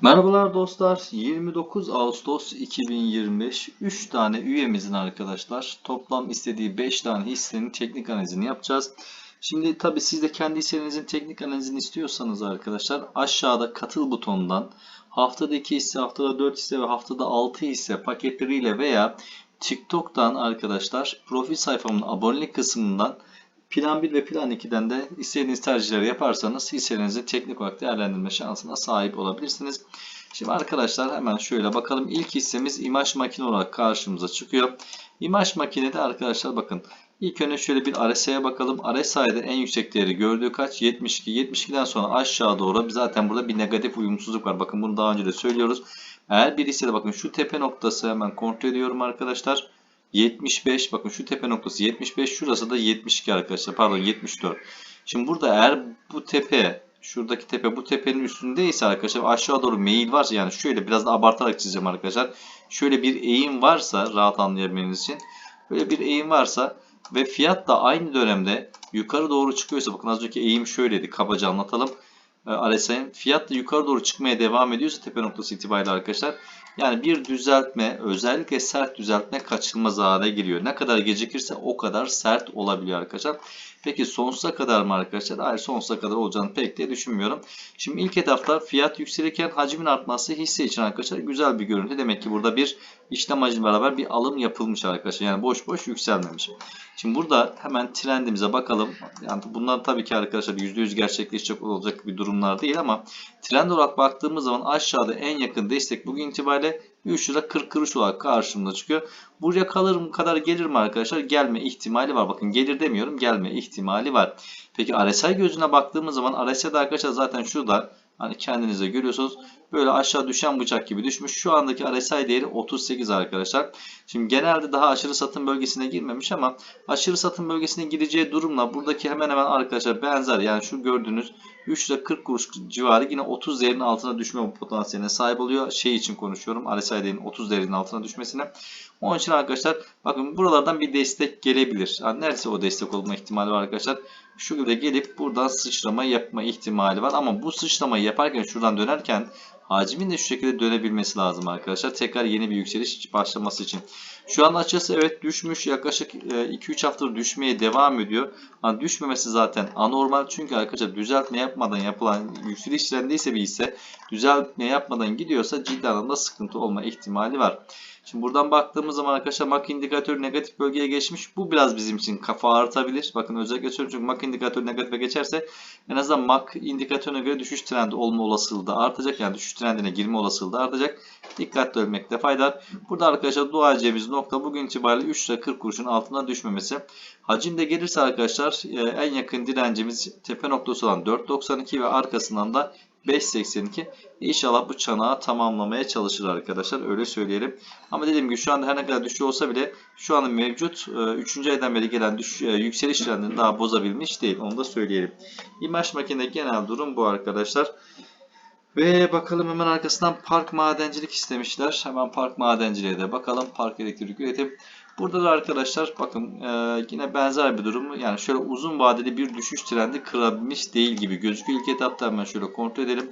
Merhabalar dostlar. 29 Ağustos 2025 3 tane üyemizin arkadaşlar toplam istediği 5 tane hissenin teknik analizini yapacağız. Şimdi tabi siz de kendi hissenizin teknik analizini istiyorsanız arkadaşlar aşağıda katıl butonundan haftada 2 hisse, haftada 4 hisse ve haftada 6 hisse paketleriyle veya TikTok'tan arkadaşlar profil sayfamın abonelik kısmından Plan 1 ve Plan 2'den de istediğiniz tercihleri yaparsanız hisselerinizi teknik olarak değerlendirme şansına sahip olabilirsiniz. Şimdi arkadaşlar hemen şöyle bakalım. İlk hissemiz imaj makine olarak karşımıza çıkıyor. İmaj makinede arkadaşlar bakın ilk önce şöyle bir RSI'ye bakalım. RSI'de en yüksek değeri gördüğü kaç? 72. 72'den sonra aşağı doğru zaten burada bir negatif uyumsuzluk var. Bakın bunu daha önce de söylüyoruz. Eğer bir hissede bakın şu tepe noktası hemen kontrol ediyorum arkadaşlar. 75 bakın şu tepe noktası 75 şurası da 72 arkadaşlar pardon 74. Şimdi burada eğer bu tepe şuradaki tepe bu tepenin üstündeyse arkadaşlar aşağı doğru meyil varsa yani şöyle biraz da abartarak çizeceğim arkadaşlar. Şöyle bir eğim varsa rahat anlayabilmeniz için böyle bir eğim varsa ve fiyat da aynı dönemde yukarı doğru çıkıyorsa bakın az önceki eğim şöyleydi kabaca anlatalım. RSI'nin fiyat da yukarı doğru çıkmaya devam ediyorsa tepe noktası itibariyle arkadaşlar yani bir düzeltme özellikle sert düzeltme kaçınılmaz hale giriyor. Ne kadar gecikirse o kadar sert olabiliyor arkadaşlar. Peki sonsuza kadar mı arkadaşlar? Hayır sonsuza kadar olacağını pek de düşünmüyorum. Şimdi ilk etapta fiyat yükselirken hacmin artması hisse için arkadaşlar güzel bir görüntü. Demek ki burada bir işlem hacmi beraber bir alım yapılmış arkadaşlar. Yani boş boş yükselmemiş. Şimdi burada hemen trendimize bakalım. Yani bunlar tabii ki arkadaşlar %100 gerçekleşecek olacak bir durumlar değil ama trend olarak baktığımız zaman aşağıda en yakın destek bugün itibariyle 3 lira 40 kuruş olarak karşımıza çıkıyor. Buraya kalır mı kadar gelir mi arkadaşlar? Gelme ihtimali var. Bakın gelir demiyorum gelme ihtimali var. Peki RSI gözüne baktığımız zaman RSI'de arkadaşlar zaten şurada Hani kendinize görüyorsunuz. Böyle aşağı düşen bıçak gibi düşmüş. Şu andaki RSI değeri 38 arkadaşlar. Şimdi genelde daha aşırı satım bölgesine girmemiş ama aşırı satım bölgesine gireceği durumla buradaki hemen hemen arkadaşlar benzer. Yani şu gördüğünüz 3 ile 40 kuruş civarı yine 30 değerinin altına düşme potansiyeline sahip oluyor. Şey için konuşuyorum. RSI değerinin 30 değerinin altına düşmesine. Onun için arkadaşlar bakın buralardan bir destek gelebilir. Yani neredeyse o destek olma ihtimali var arkadaşlar. Şu şekilde gelip buradan sıçrama yapma ihtimali var. Ama bu sıçramayı yaparken şuradan dönerken hacmin de şu şekilde dönebilmesi lazım arkadaşlar. Tekrar yeni bir yükseliş başlaması için. Şu an açısı evet düşmüş. Yaklaşık 2-3 e, haftadır düşmeye devam ediyor. Ama düşmemesi zaten anormal. Çünkü arkadaşlar düzeltme yapmadan yapılan yükseliş trendiyse bir ise düzeltme yapmadan gidiyorsa ciddi anlamda sıkıntı olma ihtimali var. Şimdi buradan baktığımız zaman arkadaşlar MAC indikatörü negatif bölgeye geçmiş. Bu biraz bizim için kafa artabilir. Bakın özellikle söylüyorum çünkü MAC indikatörü negatife geçerse en azından MAC indikatörüne göre düşüş trendi olma olasılığı da artacak. Yani düşüş trendine girme olasılığı da artacak. Dikkatli ölmekte fayda var. Burada arkadaşlar dua edeceğimiz nokta bugün itibariyle 3 lira 40 kuruşun altına düşmemesi. Hacimde gelirse arkadaşlar e, en yakın direncimiz tepe noktası olan 4.92 ve arkasından da 5.82. İnşallah bu çanağı tamamlamaya çalışır arkadaşlar. Öyle söyleyelim. Ama dediğim gibi şu anda her ne kadar düşüyor olsa bile şu anda mevcut 3. E, aydan beri gelen düş, e, yükseliş trendini daha bozabilmiş değil. Onu da söyleyelim. İmaj makine genel durum bu arkadaşlar. Ve bakalım hemen arkasından park madencilik istemişler. Hemen park madenciliğe de bakalım. Park elektrik üretim. Burada da arkadaşlar bakın e, yine benzer bir durum. Yani şöyle uzun vadeli bir düşüş trendi kırabilmiş değil gibi gözüküyor. İlk etapta hemen şöyle kontrol edelim.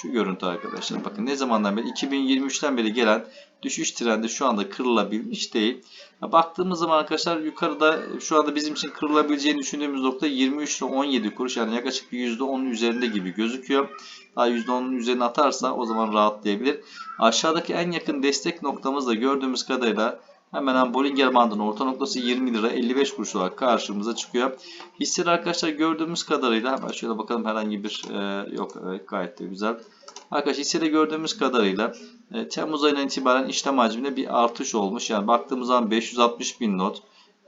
Şu görüntü arkadaşlar. Bakın ne zamandan beri 2023'ten beri gelen düşüş trendi şu anda kırılabilmiş değil. Baktığımız zaman arkadaşlar yukarıda şu anda bizim için kırılabileceğini düşündüğümüz nokta 23 ile 17 kuruş yani yaklaşık bir %10'un üzerinde gibi gözüküyor. Daha %10'un üzerine atarsa o zaman rahatlayabilir. Aşağıdaki en yakın destek noktamız da gördüğümüz kadarıyla Hemen hemen Bollinger bandının orta noktası 20 lira 55 kuruş olarak karşımıza çıkıyor. Hisseler arkadaşlar gördüğümüz kadarıyla hemen şöyle bakalım herhangi bir e, yok evet, gayet de güzel. Arkadaşlar hissede gördüğümüz kadarıyla e, Temmuz ayından itibaren işlem hacminde bir artış olmuş. Yani baktığımız zaman 560 bin not.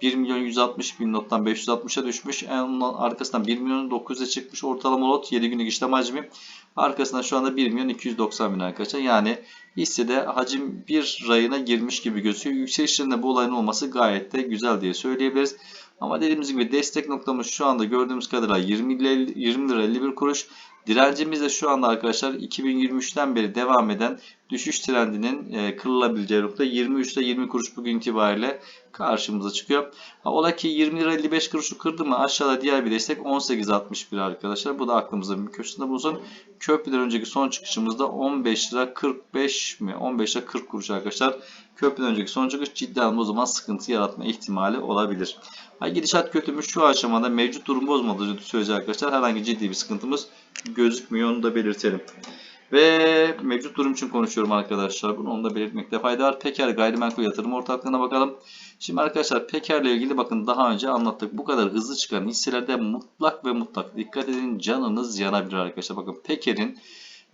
1 milyon 160 bin nottan 560'a düşmüş. En arkasından 1 milyon 900'e çıkmış ortalama lot 7 günlük işlem hacmi. Arkasından şu anda 1 milyon 290 bin arkadaşlar. Yani hissede hacim bir rayına girmiş gibi gözüküyor. Yükselişlerinde bu olayın olması gayet de güzel diye söyleyebiliriz. Ama dediğimiz gibi destek noktamız şu anda gördüğümüz kadarıyla 20 lira, 20 lira 51 kuruş. Direncimiz de şu anda arkadaşlar 2023'ten beri devam eden düşüş trendinin e, kırılabileceği nokta 23 ile 20 kuruş bugün itibariyle karşımıza çıkıyor. Ola ki 20 lira 55 kuruşu kırdı mı aşağıda diğer bir destek 18.61 arkadaşlar. Bu da aklımızda bir köşesinde bulunsun. Köprüden önceki son çıkışımızda 15 lira 45 mi? 15 lira 40 kuruş arkadaşlar. Köprüden önceki son çıkış ciddi anlamda o zaman sıkıntı yaratma ihtimali olabilir. Ha, gidişat kötü mü? Şu aşamada mevcut durum bozmadığı sürece arkadaşlar herhangi ciddi bir sıkıntımız gözükmüyor. Onu da belirtelim. Ve mevcut durum için konuşuyorum arkadaşlar. Bunu onu da belirtmekte fayda var. Peker gayrimenkul yatırım ortaklığına bakalım. Şimdi arkadaşlar Peker'le ilgili bakın daha önce anlattık. Bu kadar hızlı çıkan hisselerde mutlak ve mutlak dikkat edin canınız yanabilir arkadaşlar. Bakın Peker'in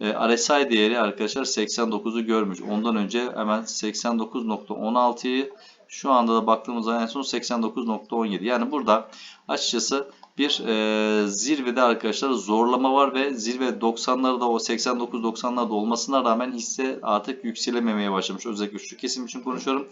e, RSI değeri arkadaşlar 89'u görmüş. Ondan önce hemen 89.16'yı şu anda da baktığımızda en son 89.17. Yani burada açıkçası bir e, zirvede arkadaşlar zorlama var ve zirve 90'larda o 89-90'larda olmasına rağmen hisse artık yükselememeye başlamış. Özellikle şu kesim için konuşuyorum.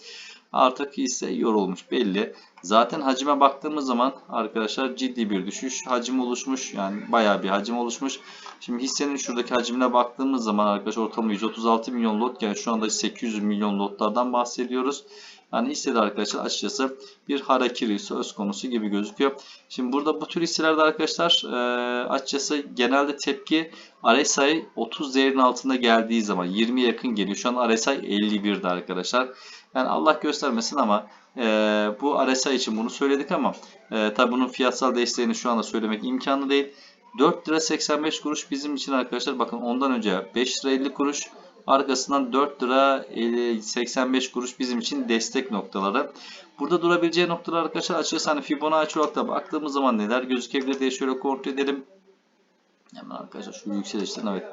Artık hisse yorulmuş belli. Zaten hacime baktığımız zaman arkadaşlar ciddi bir düşüş hacim oluşmuş. Yani bayağı bir hacim oluşmuş. Şimdi hissenin şuradaki hacimine baktığımız zaman arkadaşlar ortalama 136 milyon lot yani şu anda 800 milyon lotlardan bahsediyoruz. Yani hissede arkadaşlar açıkçası bir harakiri söz konusu gibi gözüküyor. Şimdi burada bu tür hisselerde arkadaşlar e, açıkçası genelde tepki RSI 30 değerin altında geldiği zaman 20'ye yakın geliyor. Şu an RSI 51'de arkadaşlar. Yani Allah göstermesin ama e, bu RSI için bunu söyledik ama e, tabi bunun fiyatsal desteğini şu anda söylemek imkanı değil. 4 lira 85 kuruş bizim için arkadaşlar bakın ondan önce 5 lira 50 kuruş arkasından 4 lira 85 kuruş bizim için destek noktaları. Burada durabileceği noktalar arkadaşlar açıkçası hani Fibonacci olarak da baktığımız zaman neler gözükebilir diye şöyle kontrol edelim. Hemen arkadaşlar şu yükselişten evet.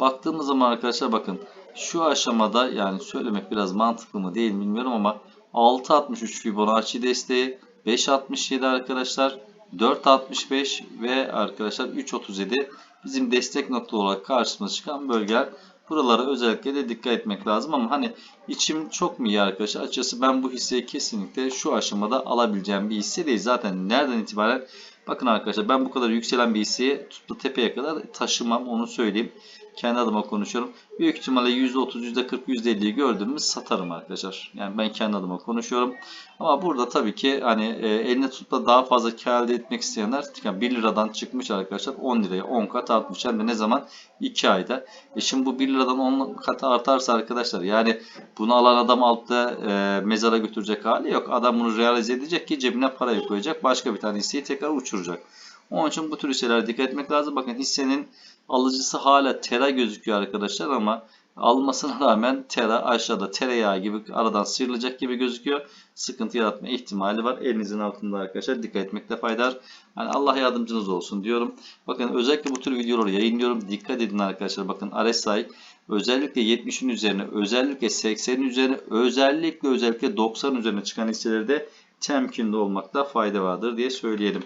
Baktığımız zaman arkadaşlar bakın şu aşamada yani söylemek biraz mantıklı mı değil mi bilmiyorum ama 6.63 Fibonacci desteği 5.67 arkadaşlar 4.65 ve arkadaşlar 3.37 bizim destek nokta olarak karşımıza çıkan bölgeler. Buralara özellikle de dikkat etmek lazım ama hani içim çok mu iyi arkadaşlar? Açıkçası ben bu hisseyi kesinlikle şu aşamada alabileceğim bir hisse değil. Zaten nereden itibaren bakın arkadaşlar ben bu kadar yükselen bir hisseyi tuttu tepeye kadar taşımam onu söyleyeyim. Kendi adıma konuşuyorum. Büyük ihtimalle %30, %40, %50'yi gördüğümüz satarım arkadaşlar. Yani ben kendi adıma konuşuyorum. Ama burada tabii ki hani e, eline tutup da daha fazla kar elde etmek isteyenler yani 1 liradan çıkmış arkadaşlar 10 liraya 10 kat artmış. Hem de ne zaman? 2 ayda. E şimdi bu 1 liradan 10 kat artarsa arkadaşlar yani bunu alan adam altta e, mezara götürecek hali yok. Adam bunu realize edecek ki cebine parayı koyacak. Başka bir tane hisseyi tekrar uçuracak. Onun için bu tür hisselere dikkat etmek lazım. Bakın hissenin alıcısı hala Tera gözüküyor arkadaşlar ama almasına rağmen Tera aşağıda tereyağı gibi aradan sıyrılacak gibi gözüküyor. Sıkıntı yaratma ihtimali var. Elinizin altında arkadaşlar dikkat etmekte fayda var. Yani Allah yardımcınız olsun diyorum. Bakın özellikle bu tür videoları yayınlıyorum. Dikkat edin arkadaşlar. Bakın RSI özellikle 70'in üzerine, özellikle 80'in üzerine, özellikle özellikle 90'ın üzerine çıkan hisselerde temkinli olmakta fayda vardır diye söyleyelim.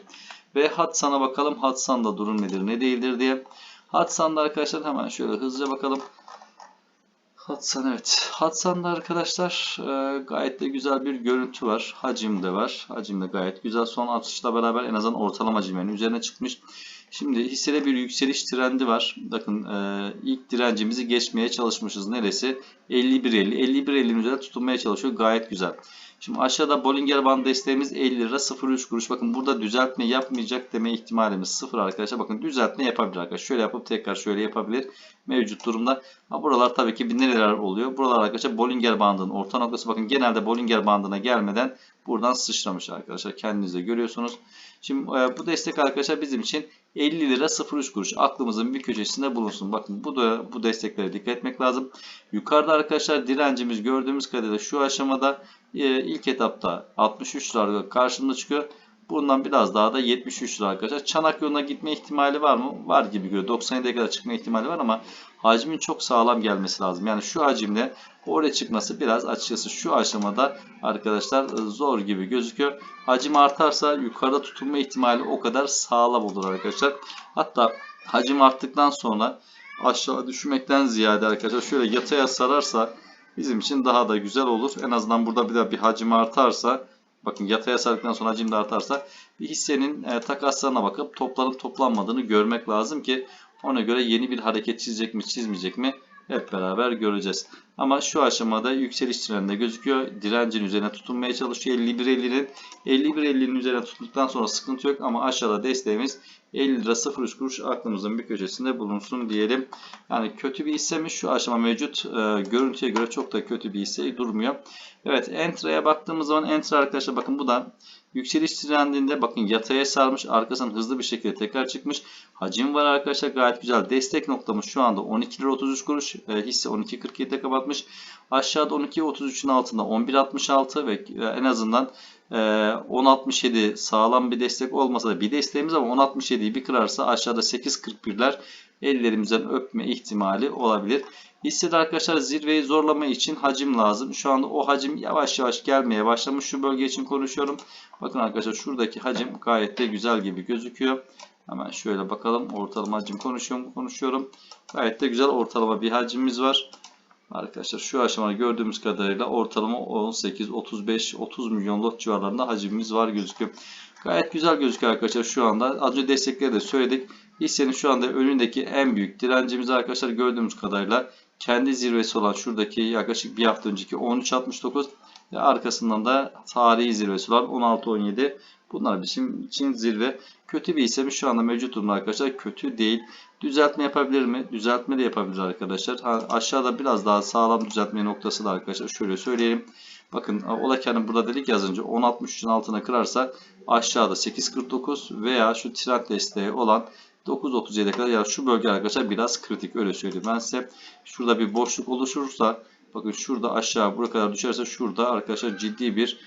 Ve Hatsan'a bakalım. Hatsan'da durum nedir ne değildir diye. Hatsan'da arkadaşlar hemen şöyle hızlıca bakalım. Hatsan evet. Hatsan'da arkadaşlar e, gayet de güzel bir görüntü var. Hacim de var. Hacim de gayet güzel. Son atışla beraber en azından ortalama hacimlerin üzerine çıkmış. Şimdi hissede bir yükseliş trendi var. Bakın e, ilk direncimizi geçmeye çalışmışız. Neresi? 51.50. 51.50'nin üzerine tutunmaya çalışıyor. Gayet güzel. Şimdi aşağıda Bollinger Band desteğimiz 50 lira 0.3 kuruş. Bakın burada düzeltme yapmayacak deme ihtimalimiz sıfır arkadaşlar. Bakın düzeltme yapabilir arkadaşlar. Şöyle yapıp tekrar şöyle yapabilir. Mevcut durumda. Ha, buralar tabii ki nereler oluyor? Buralar arkadaşlar Bollinger Bandı'nın orta noktası. Bakın genelde Bollinger Bandı'na gelmeden buradan sıçramış arkadaşlar. Kendiniz de görüyorsunuz. Şimdi e, bu destek arkadaşlar bizim için 50 lira 03 kuruş aklımızın bir köşesinde bulunsun. Bakın bu da bu desteklere dikkat etmek lazım. Yukarıda arkadaşlar direncimiz gördüğümüz kadarıyla şu aşamada e, ilk etapta 63 lira karşımıza çıkıyor. Bundan biraz daha da 73 lira arkadaşlar. Çanak yoluna gitme ihtimali var mı? Var gibi görünüyor. 97'ye kadar çıkma ihtimali var ama hacmin çok sağlam gelmesi lazım. Yani şu hacimle oraya çıkması biraz açıkçası şu aşamada arkadaşlar zor gibi gözüküyor. Hacim artarsa yukarıda tutulma ihtimali o kadar sağlam olur arkadaşlar. Hatta hacim arttıktan sonra aşağı düşmekten ziyade arkadaşlar şöyle yataya sararsa bizim için daha da güzel olur. En azından burada bir de bir hacim artarsa bakın yataya sardıktan sonra hacim de artarsa bir hissenin e, takaslarına bakıp toplanıp toplanmadığını görmek lazım ki Ona göre yeni bir hareket çizecek mi çizmeyecek mi hep beraber göreceğiz. Ama şu aşamada yükseliş trendinde gözüküyor. Direncin üzerine tutunmaya çalışıyor. 51.50'nin 51.50'nin üzerine tutunduktan sonra sıkıntı yok ama aşağıda desteğimiz 50 lira 03 kuruş aklımızın bir köşesinde bulunsun diyelim. Yani kötü bir hisse mi? Şu aşama mevcut. Ee, görüntüye göre çok da kötü bir hisse durmuyor. Evet Entra'ya baktığımız zaman Entra arkadaşlar bakın bu da yükseliş trendinde bakın yataya sarmış. Arkasından hızlı bir şekilde tekrar çıkmış. Hacim var arkadaşlar gayet güzel. Destek noktamız şu anda 12 lira 33 kuruş. E, hisse 12.47'de kapatmış. Aşağıda 12.33'ün altında 11.66 ve e, en azından e, 10.67 sağlam bir destek olmasa da bir desteğimiz ama 10.67'yi bir kırarsa aşağıda 8.41'ler ellerimizden öpme ihtimali olabilir. Hissede arkadaşlar zirveyi zorlama için hacim lazım. Şu anda o hacim yavaş yavaş gelmeye başlamış. Şu bölge için konuşuyorum. Bakın arkadaşlar şuradaki hacim gayet de güzel gibi gözüküyor. Hemen şöyle bakalım. Ortalama hacim konuşuyorum. konuşuyorum. Gayet de güzel ortalama bir hacimimiz var. Arkadaşlar şu aşamada gördüğümüz kadarıyla ortalama 18, 35, 30 milyon lot civarlarında hacimimiz var gözüküyor. Gayet güzel gözüküyor arkadaşlar şu anda. Az önce destekleri de söyledik. Hissenin şu anda önündeki en büyük direncimiz arkadaşlar gördüğümüz kadarıyla kendi zirvesi olan şuradaki yaklaşık bir hafta önceki 13.69 ve arkasından da tarihi zirvesi olan 16.17. Bunlar bizim için zirve. Kötü bir hisse mi? Şu anda mevcut durumda arkadaşlar kötü değil. Düzeltme yapabilir mi? Düzeltme de yapabilir arkadaşlar. Ha, aşağıda biraz daha sağlam düzeltme noktası da arkadaşlar. Şöyle söyleyeyim. Bakın ola kendi burada dedik yazınca 10.63'ün altına kırarsa aşağıda 8.49 veya şu trend desteği olan 9.37'ye kadar ya şu bölge arkadaşlar biraz kritik öyle söyleyeyim. Ben size şurada bir boşluk oluşursa bakın şurada aşağı buraya kadar düşerse şurada arkadaşlar ciddi bir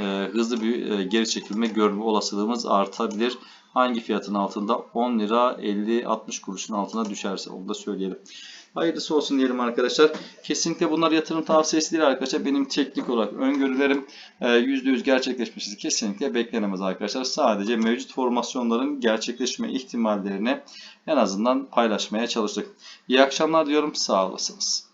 e, hızlı bir e, geri çekilme görme olasılığımız artabilir. Hangi fiyatın altında? 10 lira 50-60 kuruşun altına düşerse onu da söyleyelim. Hayırlısı olsun diyelim arkadaşlar. Kesinlikle bunlar yatırım tavsiyesi değil arkadaşlar. Benim teknik olarak öngörülerim e, %100 gerçekleşmesi kesinlikle beklenemez arkadaşlar. Sadece mevcut formasyonların gerçekleşme ihtimallerini en azından paylaşmaya çalıştık. İyi akşamlar diyorum. Sağ olasınız.